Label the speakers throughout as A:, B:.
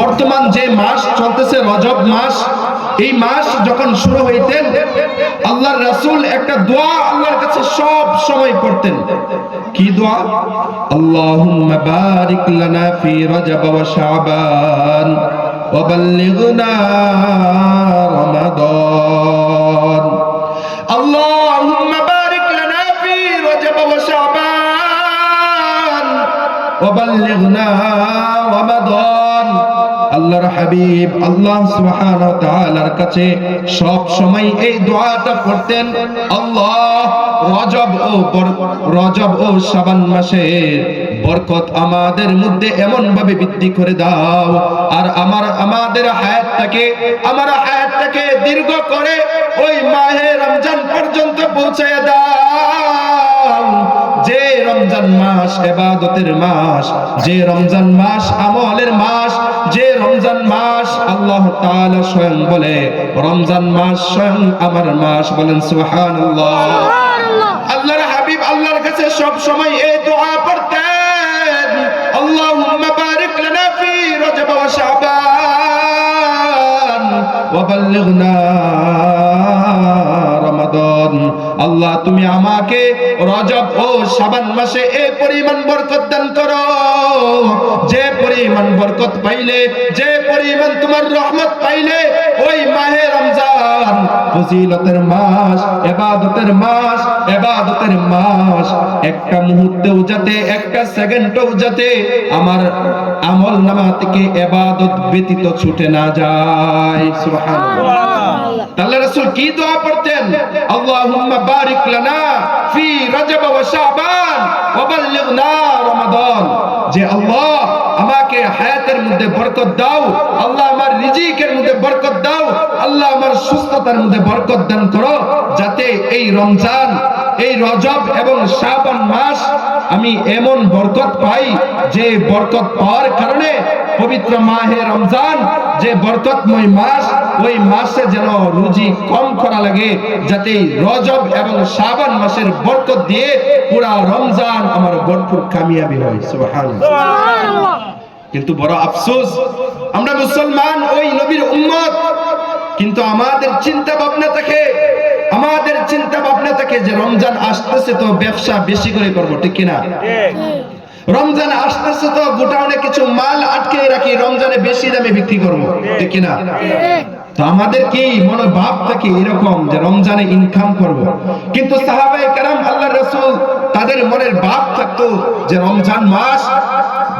A: বর্তমান যে মাস চলতেছে, রজব মাস, এই মাস যখন শুরু হইতেন, আল্লাহর রাসূল একটা দোয়া আল্লাহর কাছে সব সময় পড়তেন। কি দোয়া? আল্লাহুম্মা বারিক লানা ফি রজব ওয়া শাবান ওয়া বাল্লিগনা রমাদান। আল্লাহুম্মা বারিক লানা ফি রজব ওয়া শাবান ওয়া বাল্লিগনা আল্লাহর হাবিব আল্লাহ সুবহানাহু তাআলার কাছে সব সময় এই দোয়াটা পড়তেন, আল্লাহ, রজব ও রজব ও শাবান মাসে বরকত আমাদের মধ্যে এমন ভাবে বৃদ্ধি করে দাও, আর আমার, আমাদের হায়াতটাকে, আমার হায়াতটাকে দীর্ঘ করে ওই মাহে রমজান পর্যন্ত পৌঁছায় দাও। যে রমজান মাস এবাদতের মাস যে রমজান মাস আমলের মাস যে রমজান মাস আল্লাহ তাআলা স্বয়ং বলে রমজান মাস স্বয়ং আমার মাস বলেন সুবহানাল্লাহ। আল্লাহর হাবিব আল্লাহর কাছে সব সময় এই দোয়া পড়তেন আল্লাহুম্মা বারিক লানা ফি রজব ওয়া শাবান ওয়া বাল্লিগনা রজব ও শাবান মাসে এই পরিমাণ বরকত দান করো। যে পরিমাণ বরকত পাইলে, যে পরিমাণ তোমার রহমত পাইলে, ওই মাহে রমজান ফজিলতের মাস ইবাদতের মাস ইবাদতের মাস। একটা মুহূর্তেও যাতে, একটা সেকেন্ডও যাতে আমার আমল নামা থেকে ইবাদত ব্যতীত ছুটে না যায়। সুবহানাল্লাহ। আল্লাহ রাসূল কি দোয়া পড়তেন? আল্লাহুম্মা বারিক লানা ফি রজব ওয়া শাবান ওয়া বাল্লিগনা রমাদান। যে আল্লাহ আমাকে হায়াতের মধ্যে বরকত দাও, আল্লাহ আমার রিজিকের মধ্যে বরকত দাও, আল্লাহ আমার সুস্থতার মধ্যে বরকত দান করো, যাতে এই রমজান, এই রজব এবং শাবান মাস আমি এমন বরকত পাই যে বরকত পাওয়ার কারণে পবিত্র মাহে রমজান, যে বরকতময় মাস, ওই মাসে যেন রুজি কম করা লাগে, যাতে রজব এবং শাবান মাসের বরকত দিয়ে পুরা রমজান আমার ভরপুর কামিয়াবি হয়। সুবহানাল্লাহ। কিন্তু বড় আফসোস, আমরা মুসলমান, ওই নবীর উম্মত। কিন্তু আমাদের চিন্তা ভাবনা থাকে, আমাদের চিন্তা ভাবনা থাকে যে রমজান আসতেছে তো ব্যবসা বেশি করে করব, ঠিক কিনা? রমজান আসতেছে তো গোটাউনে কিছু মাল আটকে রাখি, রমজানে বেশি দামে বিক্রি করব, ঠিক কিনা? তো আমাদের কি মনে ভাব থাকে এরকম যে রমজানে ইনকাম করব। কিন্তু সাহাবাই কারাম আল্লাহ রসুল তাদের মনের ভাব থাকতো যে রমজান মাস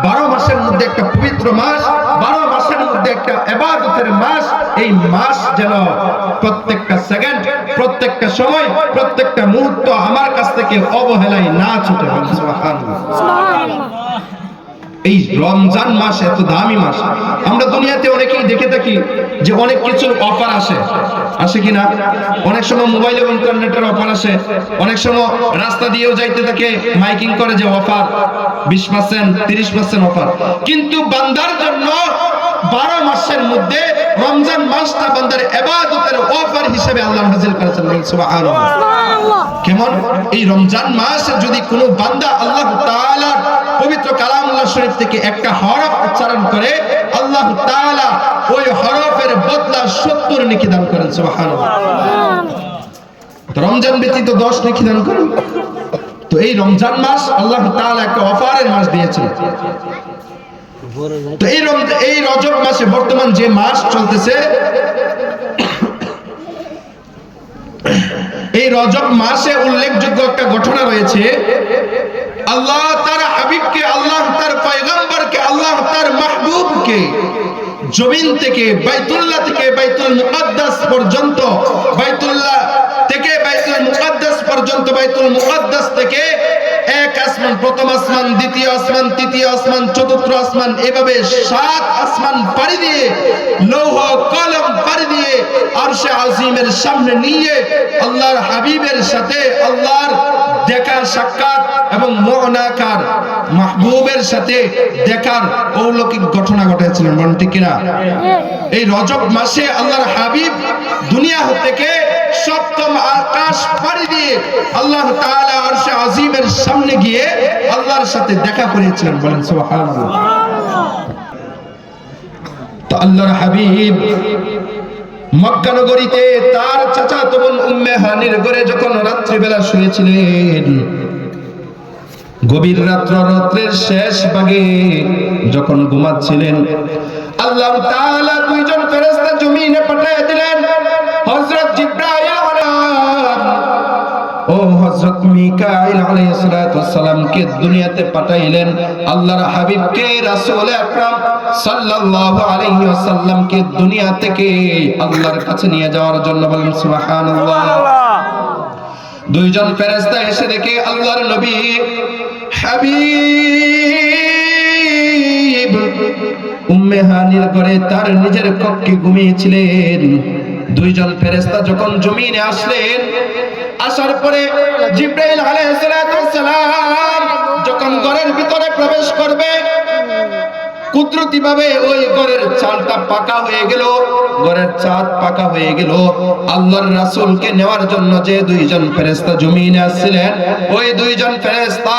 A: বারো মাসের মধ্যে একটা পবিত্র মাস, বারো মাসের মধ্যে একটা এবার মাস এই মাস যেন প্রত্যেকটা সেকেন্ড প্রত্যেকটা সময়, প্রত্যেকটা মুহূর্ত আমার কাছ থেকে অবহেলায় না ছুটে। এই রমজান মাস এত দামি মাস। আমরা দুনিয়াতে অনেকেই দেখে থাকি যে অনেক কিছুর অফার আসে। আসে কিনা? অনেক সময় মোবাইল এবং ইন্টারনেটের অফার আসে। অনেক সময় রাস্তা দিয়েও যাইতে থাকে মাইকিং করে যে অফার বিশ পার্সেন্ট তিরিশ পার্সেন্ট অফার। কিন্তু বান্দার জন্য বারো মাসের মধ্যে রমজান মাসটা বান্দার এবাদতের অফার হিসেবে আল্লাহ হাজির করেছেন সুবহানাল্লাহ। কেমন? এই রমজান মাস যদি কোনো বান্দা আল্লাহ তাআলার শরীফ থেকে একটা হরফ উচ্চারণ করে আল্লাহ তাআলা ওই হরফের বদলা 70 নেকি দান করেন সুবহানাল্লাহ। রমজান ব্যতীত 10 নেকি দান করেন। তো এই রমজান মাস আল্লাহ তাআলা একটা অফারের মাস দিয়েছেন। তো এই এই রজব মাসে বর্তমান যে মাস চলতেছে এই রজব মাসে উল্লেখযোগ্য একটা ঘটনা রয়েছে। আল্লাহ তার হাবিবকে, আল্লাহ তার পয়গম্বরকে, আল্লাহ তার মাহবুবকে জমিন থেকে বাইতুল্লাহ থেকে বাইতুল মুকদ্দাস পর্যন্ত, বাইতুল্লাহ থেকে বাইতুল মুকদ্দাস পর্যন্ত, বাইতুল মুকদ্দাস থেকে এক আসমান, প্রথম আসমান, দ্বিতীয় আসমান, তৃতীয় আসমান, চতুর্থ আসমান, এভাবে সাত আসমান পাড়ি দিয়ে, লৌহ কলম পাড়ি দিয়ে আরশে আজিমের সামনে নিয়ে আল্লাহর হাবিবের সাথে, আল্লাহর দেখার সাক্ষাৎ এবং মোহনাকার মাহবুবের সাথে দেখার অলৌকিক ঘটনা ঘটেছিলেন ঠিক কিনা? এই রজব মাসে আল্লাহর হাবিব দুনিয়া থেকে সপ্তম আকাশ পাড়ি দিয়ে আল্লাহ তাআলা আরশে আজিমের সামনে গিয়ে আল্লাহর সাথে দেখা করেছিলেন, বলেন সুবহানাল্লাহ। তো আল্লাহর হাবিব মক্কা নগরীতে তার চাচা তবন উম্মে হানির ঘরে যখন রাত্রিবেলা শুয়েছিলেন, গভীর রাত্র রাত্রের শেষ ভাগে যখন ঘুমাচ্ছিলেন, আল্লাহ তাআলা দুইজন ফেরেশতা জমিনে পাঠিয়ে দিলেন। হযরত জিবরাইল মিকাইল আলাইহিস সালাতু ওয়াসসালামকে দুনিয়াতে পাঠাইলেন আল্লাহর হাবিবকে রাসূল আকরাম সাল্লাল্লাহু আলাইহি ওয়াসাল্লামকে দুনিয়া থেকে আল্লাহর কাছে নিয়ে যাওয়ার জন্য বলেন সুবহানাল্লাহ। দুইজন ফেরেশতা এসে দেখে আল্লাহর নবী হাবিব উম্মে হানির ঘরে তার নিজের কক্ষে ঘুমিয়েছিলেন। দুইজন ফেরেস্তা যখন জমিনে আসলেন, আসার পরে জিব্রাইল আলাইহিস সালাম যখন ঘরের ভিতরে প্রবেশ করবে কুদরতি ভাবে ওই ঘরের চালটা পাকা হয়ে গেল ঘরের চাঁদ পাকা হয়ে গেল। আল্লাহর রাসূলকে নেওয়ার জন্য যে দুইজন ফেরেশতা জমিনে আসছিলেন ওই দুইজন ফেরেশতা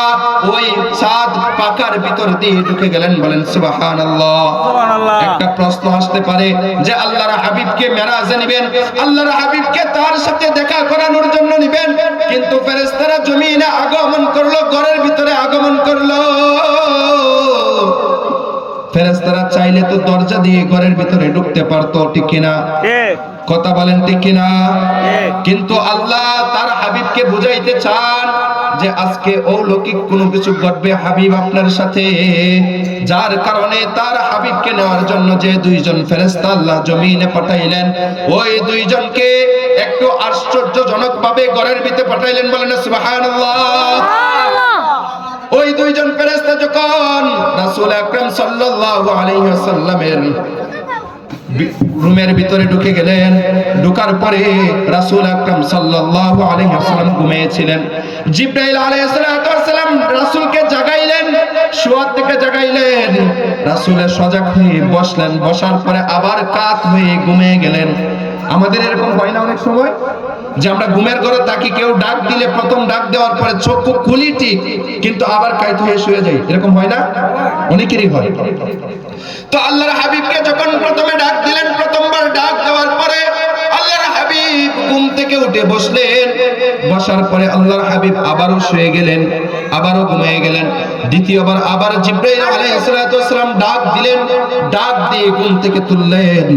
A: ওই চাঁদ পাকার ভিতর দিয়ে ঢুকে গেলেন বলেন সুবহানাল্লাহ।
B: সুবহানাল্লাহ।
A: একটা প্রশ্ন আসতে পারে যে আল্লাহর হাবিবকে মেরাজে নেবেন আল্লাহর হাবিবকে তার সাথে দেখা করানোর জন্য নেবেন কিন্তু ফেরেশতারা জমিনে আগমন করল ঘরের ভিতরে আগমন করল। চাইলে তো দরজা দিয়ে ঘরের ভিতরে ঢুকতে পারতো ঠিক কিনা? কথা বলেন ঠিক কিনা? কিন্তু আল্লাহ তার হাবিবকে বুঝাইতে চান যে আজকে অলৌকিক কোনো কিছু ঘটবে হাবিব আপনার সাথে। যার কারণে তার হাবিবকে নেওয়ার জন্য যে দুইজন ফেরেশতা আল্লাহ জমিনে পাঠাইলেন ওই দুইজনকে একটু আশ্চর্যজনক ভাবে ঘরের ভিতরে পাঠাইলেন বলেন সুবহানাল্লাহ। ওই দুইজন ফেরেশতা যখন রাসূল আকরাম সাল্লাল্লাহু আলাইহি ওয়াসাল্লামের রুমের ভিতরে ঢুকে গেলেন, ঢুকার পরে রাসূল আকরাম সাল্লাল্লাহু আলাইহি ওয়াসাল্লাম ঘুমিয়েছিলেন। জিবরাইল আলাইহিস ওয়াসসালাম রাসূলকে জাগাইলেন, শোয়ার থেকে জাগাইলেন, রাসূলের সজাগ হয়ে বসলেন, বসার পরে আবার কাত হয়ে ঘুমিয়ে গেলেন। আমাদের এরকম হয় না অনেক সময়? যে আমরা ঘুমের ঘরে থাকি, কেউ ডাক দিলে প্রথম ডাক দেওয়ার পরে চোখ খুলি ঠিক কিন্তু আবার কাইত হয়ে শুয়ে যাই এরকম হয় না? অনেকেরই হয়। তো আল্লাহর হাবিবকে যখন প্রথমে ডাক দিলেন প্রথমবার থেকে উঠে বসলেন। বসার পরে আল্লাহর হাবিব আবারও শুয়ে গেলেন, আবারও ঘুমিয়ে গেলেন। দ্বিতীয়বার আবার জিব্রাইল আলাইহিস সালাতু ডাক দিলেন, ডাক দিয়ে ঘুম থেকে তুললেন।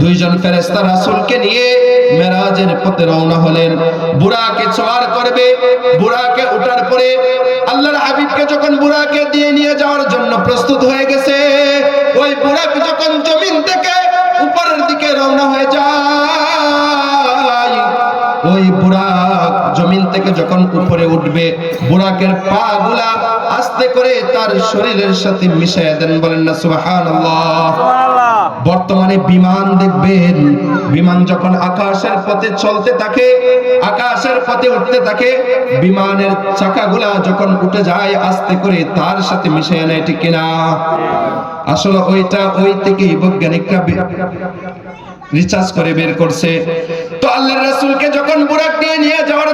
A: দুইজন ফেরেশতা রাসূলকে নিয়ে মেরাজের পথে রওনা হলেন। বুড়াকে সওয়ার করবে, বুড়াকে উঠার পরে আল্লাহর হাবিবকে যখন বুড়াকে দিয়ে নিয়ে যাওয়ার জন্য প্রস্তুত হয়ে গেছে, ওই বুড়াক যখন উঠবে। বুড়াকের পা গুলা আস্তে করে তার শরীরের সাথে মিশাইয়া দেন বলেন না সুবহানাল্লাহ। বর্তমানে বিমান দেখবেন বিমান যখন আকাশের পথে চলতে থাকে আকাশের পথে উঠতে থাকে বিমানের চাকাগুলা যখন উঠে যায় আস্তে করে তার সাথে মিশে নেয় ঠিক কিনা? আসলে ওইটা ওই থেকেই বৈজ্ঞানিকরা রিচার্জ করে বের করছে। তো আল্লাহর রাসূলকে যখন বুরাক দিয়ে নিয়ে যাওয়ার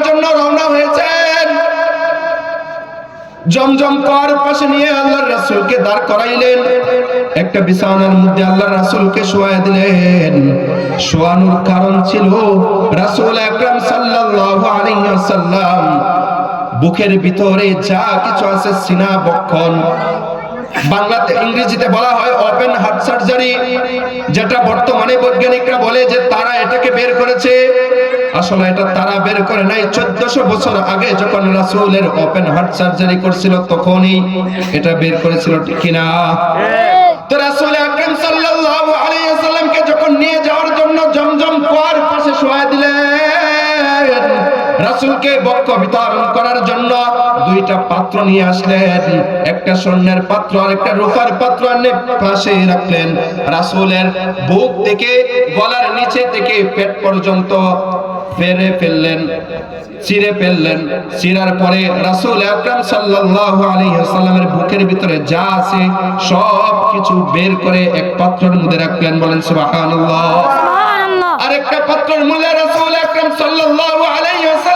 A: জমজম কর পাশে নিয়ে আল্লাহর রাসূলকে দাঁড় করাইলেন। একটা বিছানার মধ্যে আল্লাহর রাসূলকে শোয়া দিলেন। শোয়ানোর কারণ ছিল রাসূল আকরাম সাল্লাল্লাহু আলাইহি ওয়াসাল্লাম বুকের ভিতরে যা কিছু আছে সিনা বক্ষণ। বাংলাতে ইংরেজিতে বলা হয় ওপেন হার্ট সার্জারি যেটা বর্তমানে বৈজ্ঞানিকরা বলে যে তারা এটাকে বের করেছে। আসলে এটা তারা বের করে নাই। চোদ্দশো বছর আগে যখন রাসূলের ওপেন হার্ট সার্জারি করছিল তখনই এটা বের করেছিল ঠিক কিনা? তো রাসূল আকরাম সাল্লাল্লাহু আলাইহি ওয়াসাল্লামকে যখন নিয়ে যাওয়ার জন্য জমজম কুয়ার পাশে শোয়া দিলেন রাসূলকে বক্ষ বিতরণ করার জন্য দুইটা পাত্র নিয়ে আসলেন। একটা স্বর্ণের পাত্র আর একটা রূপার পাত্র আনে পাশে রাখলেন। রাসূলের বুক থেকে গলার নিচে থেকে পেট পর্যন্ত ফেরে ফেললেন চিরে ফেললেন। চিরার পরে রাসূল আকরাম সাল্লাল্লাহু আলাইহি ওয়াসাল্লামের বুকের ভিতরে যা আছে সব কিছু বের করে এক পাত্রের মধ্যে রাখলেন। বলেন সুবহানাল্লাহ। আরেকটা পাত্রের মধ্যে রাসূল আকরাম সাল্লাল্লাহু আলাইহি ওয়াসাল্লাম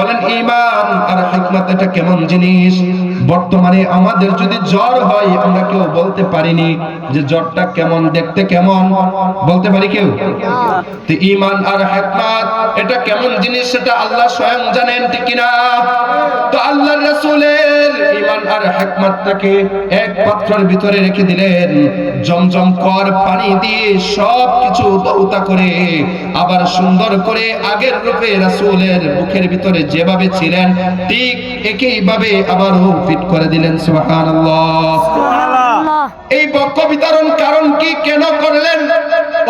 A: cola ঈমান আর হিকমা হেকমত এটা কেমন জিনিস? বর্তমানে আমাদের যদি জ্বর হয়, আমরা কেউ বলতে পারিনি যে জ্বরটা কেমন, দেখতে কেমন। বলতে পারি কেউ? ইমান আর এটা কেমন জিনিস সেটা আল্লাহ স্বয়ং জানেন, ঠিক কিনা? তো ইমান আর এক পাত্রের ভিতরে রেখে দিলেন। জমজম কর, পানি দিয়ে সব কিছু দৌতা করে, আবার সুন্দর করে আগের রূপে রাসূলের মুখের ভিতরে যেভাবে ছিলেন ঠিক একইভাবে আবারও ফিট করে দিলেন সুবহানাল্লাহ। এই বক্ষ বিতরণ কারণ কি? কেন করলেন?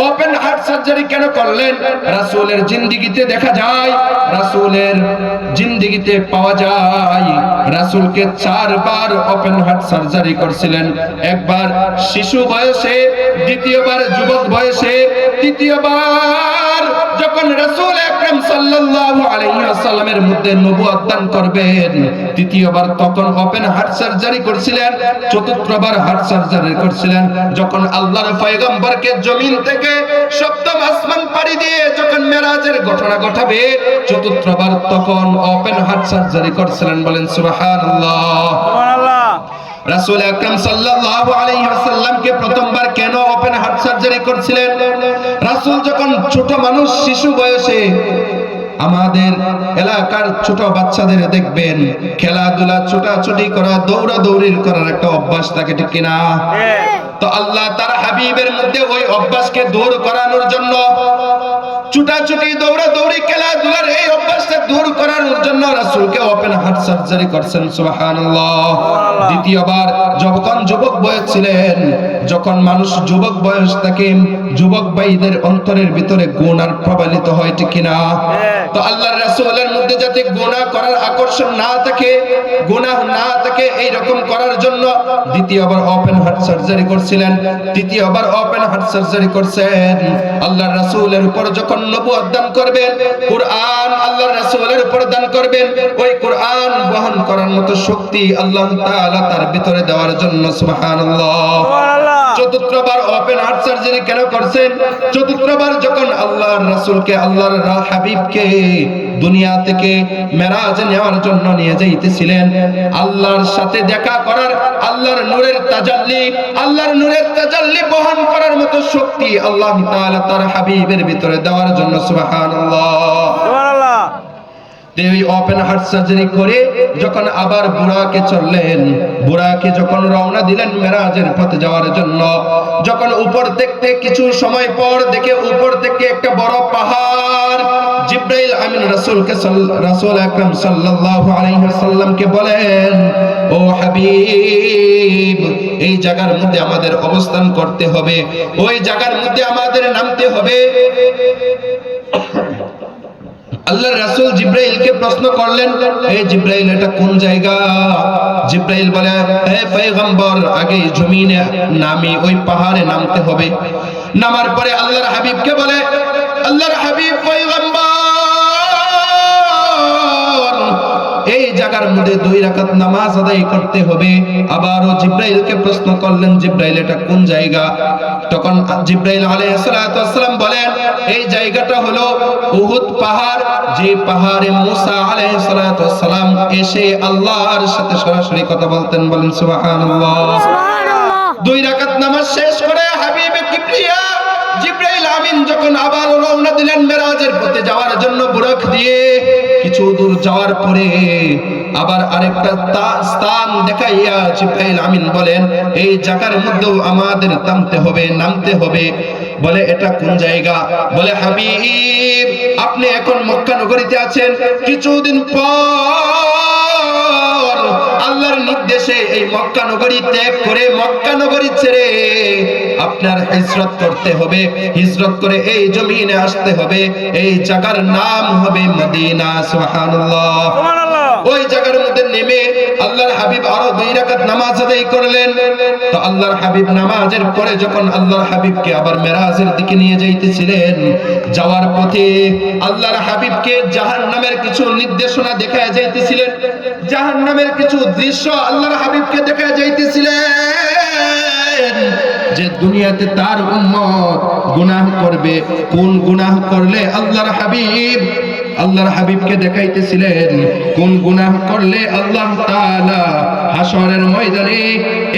A: ওপেন হার্ট সার্জারি কেন করলেন? রাসূলের জিন্দিগিতে দেখা যায় রাসূলের জিন্দিগিতে পাওয়া যায়। রাসূলকে চারবার ওপেন হার্ট সার্জারি করছিলেন। একবার শিশু বয়সে দ্বিতীয়বার যুবক বয়সে তৃতীয়বার যখন রাসূল আকরাম সাল্লাল্লাহু আলাইহি ওয়াসাল্লামের মধ্যে নবুয়ত দান করবেন তৃতীয়বার তখন ওপেন হার্ট সার্জারি করছিলেন চতুর্থবার হার্ট সার্জারি করছিলেন। যখন আল্লাহর পয়গম্বরকে জমিন থেকে সপ্তম আসমান পাড়ি দিয়ে যখন মেরাজের ঘটনা ঘটাবে চতুর্থবার তখন ওপেন হার্ট সার্জারি করছিলেন বলেন সুবহানাল্লাহ। রাসূল আকরাম সাল্লাল্লাহু আলাইহি ওয়াসাল্লামকে প্রথমবার কেন ওপেন হার্ট সার্জারি করছিলেন? রাসূল যখন ছোট মানুষ শিশু বয়সে আমাদের এলাকার ছোট বাচ্চাদের দেখবেন খেলাধুলা ছোটাছুটি করা দৌড়া দৌড়ির করার একটা অভ্যাস থাকে ঠিক কিনা? তো আল্লাহ তার হাবিবের মধ্যে ওই অভ্যাসকে দূর করানোর জন্য ছুটাছুটি দৌড়াদৌড়ি খেলাধুলার এই অভ্যাসটা দূর করানোর জন্য রাসূলকে ওপেন হার্ট সার্জারি করছেন সুবহানাল্লাহ। দ্বিতীয়বার যখন যুবক বয়স ছিলেন যখন মানুষ যুবক বয়স থাকে যুবক ভাইদের অন্তরের ভিতরে গুনার প্রবালিত হয় ঠিক কিনা? তো আল্লাহর রাসূলের মধ্যে যাতে গুনাহ করার আকর্ষণ না থাকে গুনাহ না থাকে এই রকম করার জন্য দ্বিতীয়বার ওপেন হার্ট সার্জারি করছিলেন তৃতীয়বার ওপেন হার্ট সার্জারি করছেন। আল্লাহর রাসূলের উপর যখন নবুয়ত দান করবেন কুরআন আল্লাহর রাসূলের উপর দান করবেন ওই বহন করার মতো শক্তি আল্লাহ তাআলা তার ভিতরে দেওয়ার জন্য সুবহানাল্লাহ। চতুর্থবার ওপেন হার্ট সার্জারি কেন করছেন? চতুর্থবার যখন আল্লাহর রাসূলকে আল্লাহর হাবিবকে দুনিয়া থেকে মেরাজে নেওয়ার জন্য নিয়ে যাইতেছিলেন আল্লাহর সাথে দেখা করার আল্লাহর নূরের তাজাল্লি আল্লাহর নূরের তাজাল্লি বহন করার মতো শক্তি আল্লাহ তাআলা তার হাবিবের ভিতরে দেওয়ার জন্য সুবহানাল্লাহ। ওই ওপেন হার্ট সার্জারি করে যখন আবার বুড়াকে চললেন, বুড়াকে যখন রওনা দিলেন মেরাজের পথে যাওয়ার জন্য, যখন উপর দেখতে কিছু সময় পর দেখে উপর থেকে একটা বড় পাহাড়, জিব্রাইল আমিন রাসূলকে রাসূল আকরাম সাল্লাল্লাহু আলাইহি ওয়াসাল্লামকে বলেন, ও হাবিব, এই জায়গার মধ্যে আমাদের অবস্থান করতে হবে, ওই জায়গার মধ্যে আমাদের নামতে হবে। আল্লাহর জিব্রাইল কে প্রশ্ন করলেন, হে জিব্রাইল, এটা কোন জায়গা? জিব্রাইল বলে, হে পয়গম্বর, আগে জমিনে নামি, ওই পাহাড়ে নামতে হবে। নামার পরে আল্লাহর হাবিব কে বলে, আল্লাহর হাবিব পয়গম্বর জায়গার মধ্যে দুই রাকাত নামাজ আদায় করতে হবে। আবারও জিব্রাইলকে প্রশ্ন করলেন জিব্রাইল এটা কোন জায়গা? তখন জিব্রাইল আলাইহিস সালাতু ওয়াসসালাম বলেন এই জায়গাটা হলো উহুদ পাহাড় যে পাহাড়ে মুসা আলাইহিস সালাতু ওয়াসসালাম এসে আল্লাহর সাথে সরাসরি কথা বলতেন। বলেন সুবহানাল্লাহ। দুই রাকাত নামাজ শেষ করে হাবিবে কিবরিয়া জিব্রাইল আমিন যখন আবার রওনা দিলেন মেরাজের পথে যাওয়ার জন্য বুরক দিয়ে যাওয়ার পরে আবার আরেকটা স্থান দেখাইয়া জিব্রাইল আমিন বলেন, এই জায়গার মধ্যেও আমাদের নামতে হবে নামতে হবে। বলে, এটা কোন জায়গা? বলে, হাবিব, আপনি এখন মক্কা নগরীতে আছেন। কিছুদিন পর আল্লাহর নির্দেশে এই মক্কা নগরী ত্যাগ করে মক্কা নগরী ছেড়ে আপনার হিজরত করতে হবে। হিজরত করে এই জমিনে আসতে হবে। এই জায়গার নাম হবে মদিনা সুবহানাল্লাহ। ওই জায়গার মধ্যে নেমে আল্লাহর হাবিব আরও দুই রাকাত নামাজ আদায় করলেন। তো আল্লাহর হাবিব নামাজের পরে যখন আল্লাহর হাবিবকে আবার মেরাজের দিকে নিয়ে যাইতেছিলেন যাওয়ার পথে আল্লাহর হাবিবকে জাহান্নামের কিছু নির্দেশনা দেখা যাইতেছিলেন। জাহান্নামের কিছু দৃশ্য আল্লাহর হাবিবকে দেখা যাইতেছিলেন যে দুনিয়াতে তার উম্মত গুনাহ করবে। কোন গুনাহ করলে আল্লাহর হাবিব, আল্লাহর হাবিবকে দেখাইতেছিলেন? কোন গুনাহ করলে আল্লাহ তাআলা হাসরের ময়দানে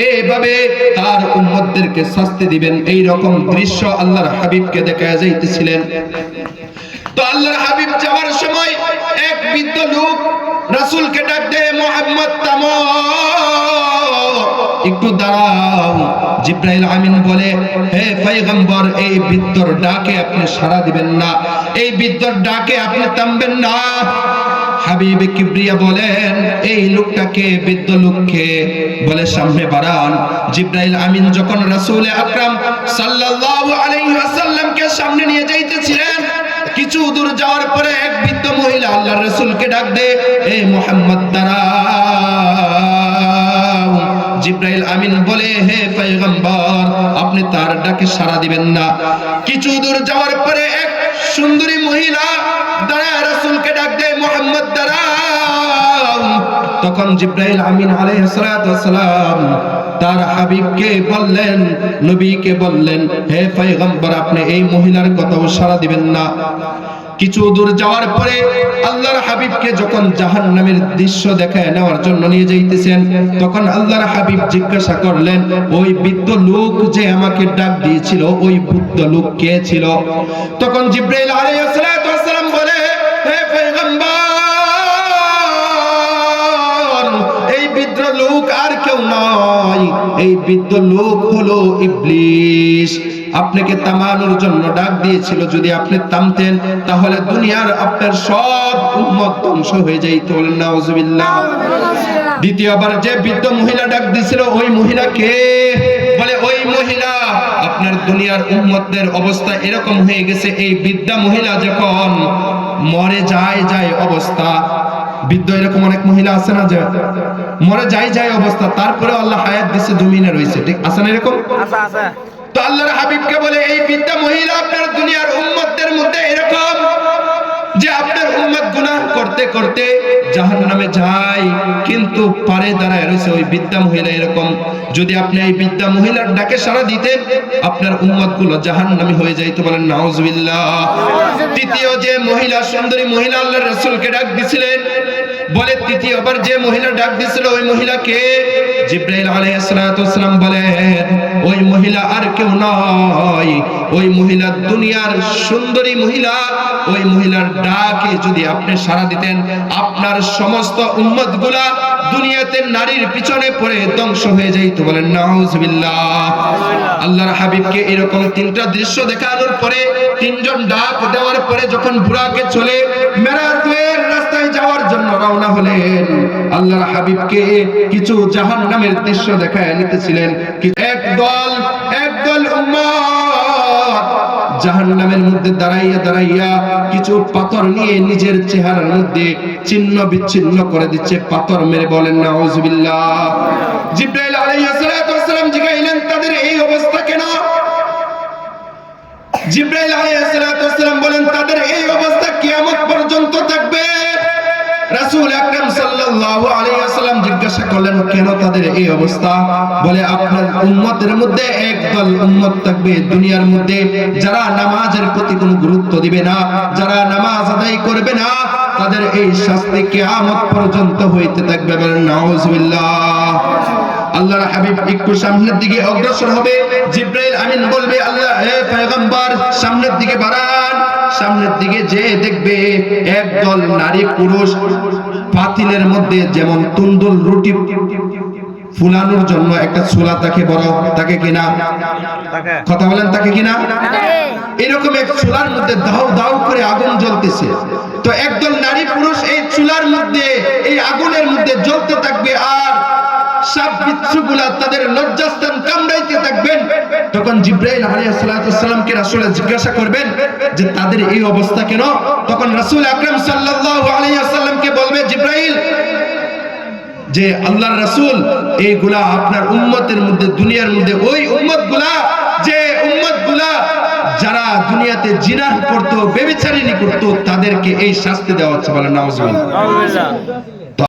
A: এইভাবে তার উম্মতদেরকে শাস্তি দিবেন? এই রকম দৃশ্য আল্লাহর হাবিবকে দেখায় যাইতেছিলেন। তো আল্লাহর হাবিব যাওয়ার সময় এক বৃদ্ধ লোক রাসূলকে ডাক দেয় মোহাম্মদ তামো। একটু দাঁড়াও। জিব্রাইল আমিন বলে, হে পয়গম্বর, এই বৃদ্ধর ডাকে আপনি সাড়া দিবেন না। এই বৃদ্ধর ডাকে আপনি থামবেন না। বলেন, এই লোকটাকে বৃদ্ধ লোককে বলে সামনে বাড়ান। জিব্রাইল আমিন যখন রাসূল আকরাম সাল্লাল্লাহু আলাইহি ওয়াসাল্লামকে সামনে নিয়ে যাইতেছিলেন কিছু দূর যাওয়ার পরে এক বৃদ্ধ মহিলা আল্লাহর রাসূলকে ডাক দে, হে মোহাম্মদ তারা জিব্রাইল আমিন বলে, হে পয়গম্বর, আপনি তার ডাকে সাড়া দিবেন না। কিছু দূর যাওয়ার পরে এক সুন্দরী মহিলা দাঁড়ায় রাসূলকে ডাক দে, মোহাম্মদ দাঁড়াও তখন জিব্রাইল আমিন আলাইহিস তার হাবিবকে বললেন, নবীকে বললেন, হে পয়গম্বর, আপনি এই মহিলার কথাও সাড়া দিবেন না। কিছু দূর যাওয়ার পরে আল্লাহর হাবিবকে যখন জাহান্নামের দৃশ্য দেখায় নেওয়ার জন্য নিয়ে যাইতেছেন, তখন আল্লাহর হাবিব জিজ্ঞাসা করলেন, ওই বৃদ্ধ লোক যে আমাকে ডাক দিয়েছিল, ওই বৃদ্ধ লোক কে ছিল? তখন জিব্রাইল আলাইহিস ওয়াসসালাম বলে লোক আর কেউ নয়। এই বৃদ্ধ লোক হলো ইবলিশ আপনাকে তামানোর জন্য ডাক দিয়েছিল, যদি আপনি থামতেন তাহলে দুনিয়ার আপনার সব উম্মত ধ্বংস হয়ে যাইত। নাউজুবিল্লাহ। দ্বিতীয়বার যে বৃদ্ধ মহিলা ডাক দিয়েছিল, ওই মহিলা কে? বলে, ওই মহিলা। আপনার দুনিয়ার উম্মতদের অবস্থা এরকম হয়ে গেছে, এই বৃদ্ধা মহিলা যখন মরে যায় যায় অবস্থা। বৃদ্ধ এরকম অনেক মহিলা আছে না যে মরে যায় যায় অবস্থা তারপরে আল্লাহ হায়াত দিছে জমিনে রয়েছে। ঠিক আছে না এরকম? তো আল্লাহর হাবিবকে বলে এই বৃদ্ধা মহিলা আপনার দুনিয়ার উম্মতদের মধ্যে এরকম যে আপনার উম্মত গুনাহ করতে করতে জাহান্নামে যায় কিন্তু পারে দাঁড়ায় রয়েছে ওই বৃদ্ধা মহিলা এরকম। যদি আপনি এই বৃদ্ধা মহিলার ডাকে সাড়া দিতেন আপনার উম্মতগুলো জাহান্নামী হয়ে যাইতো বলেন নাউজুবিল্লাহ। তৃতীয় যে মহিলা সুন্দরী মহিলা আল্লাহর রাসূলকে ডাক দিছিলেন বলে তৃতীয়বার যে মহিলা ডাক দিছিল ওই মহিলাকে জিব্রাইল আলাইহিস সালাতু ওয়াসসালাম বলেন ওই মহিলা আর কেউ নয়। ওই মহিলা দুনিয়ার সুন্দরী মহিলা। ওই মহিলার ডাকে যদি আপনি সাড়া দিতেন, আপনার সমস্ত উম্মতগুলা দুনিয়াতে নারীর পিছনে পড়ে ধ্বংস হয়ে যাইতো। বলেন, নাউজুবিল্লাহ। আল্লাহর হাবিবকে এরকম তিনটা দৃশ্য দেখানোর পরে, তিনজন ডাক দেওয়ার পরে যখন বুড়াকে চলে জন্য রওনা হলেন। আল্লাহর হাবিবকে কিছু জাহান্নামের দৃশ্য দেখায় নিতেছিলেন। কি- এক দল এক দল জাহান্নামের মধ্যে দাঁড়াইয়া দাঁড়াইয়া কিছু পাথর নিয়ে নিজের চেহারার মধ্যে চিহ্ন বিচ্ছিন্ন করে দিচ্ছে। পাথর মেরে বলেন, নাউজুবিল্লাহ। জিব্রাইল আলাইহিস সালাতু ওয়াসসালাম জিগাইলেন, তাদের এই অবস্থা কেন? জিব্রাইল আলাইহিস সালাতু ওয়াসসালাম বলেন, তাদের এই অবস্থা কিয়ামত পর্যন্ত থাকবে। গুরুত্ব দিবে না, যারা নামাজ আদায় করবে না, তাদের এই শাস্তি পর্যন্ত হইতে থাকবে। আল্লাহর হাবিব একটু সামনের দিকে অগ্রসর হবে। জিব্রাইল আমিন বলবে, আল্লাহ সামনের দিকে বাড়ান। সামনের দিকে যে দেখবে একদল নারী পুরুষ পাতিলের মধ্যে যেমন তুন্দুল রুটি ফুলানোর জন্য একটা চুলা তাকে বড় তাকে কিনা? কথা বলেন তাকে কিনা? এরকম এক চুলার মধ্যে দাও দাও করে আগুন জ্বলতেছে। তো একদল নারী পুরুষ এই চুলার মধ্যে এই আগুনের মধ্যে জ্বলতে থাকবে আর বিচ্ছুগুলা তাদের লজ্জাস্থান কামড়াইতে থাকবেন। তখন জিব্রাইল আলাইহিস সালাতু জিজ্ঞাসা করবেন যে তাদের এই অবস্থা কেন? তখন রাসূল আকরাম সাল্লাল্লাহু বলবে, জিব্রাইল, যে আল্লাহর রাসূল, এইগুলা আপনার উম্মতের মধ্যে, দুনিয়ার মধ্যে, ওই উম্মতগুলা, যে উম্মতগুলা যারা দুনিয়াতে জিনাহ করতো বেবিচারিনী করতো, তাদেরকে এই শাস্তি দেওয়া হচ্ছে বলে নাউজুবিল্লাহ